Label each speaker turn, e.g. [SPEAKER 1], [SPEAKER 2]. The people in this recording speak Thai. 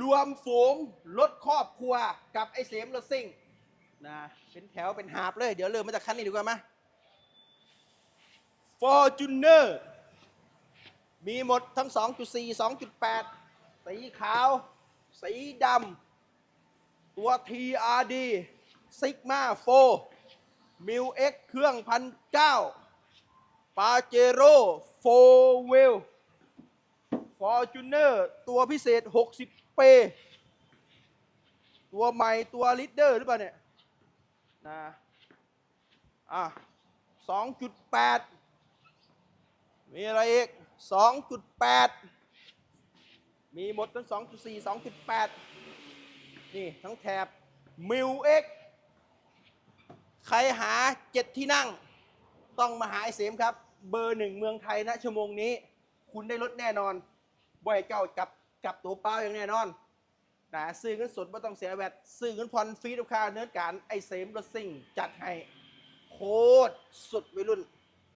[SPEAKER 1] รวมฝูงรถครอบครัวกับไอเสมรถซิ่งนะเป็นแถวเป็นหาบเลย เดี๋ยวเริ่มมาจากคันนี้ดีกว่ามา Fortuner มีหมดทั้ง 2.4 2.8 สีขาว สีดำ ตัว TRD Sigma 4 m i l X เครื่องพันเก้าปาเจโร่โฟเว ฟอร์จูเนอร์ตัวพิเศษ 60 เป ตัวใหม่ตัวลิดเดอร์หรือเปล่าเนี่ยนะอะ2.8 มีอะไรอีก 2.8 มีหมดทั้ง 2.4 2.8 นี่ทั้งแถบมิวเอ็กใครหาเจ็ดที่นั่ง ต้องมาหาไอเสมครับ เบอร์หนึ่งเมืองไทยนะชั่วโมงนี้ คุณได้ลดแน่นอน บ่ให้เจ้ากับกับตัวเปล่าอย่างแน่นอนนะซื้อเงินสดไม่ต้องเสียแวดซื้อเงินผ่อนฟรีทุกค่าเนื้อการไอเสมรถซิ่งจัดให้โคตรสุดวัยรุ่น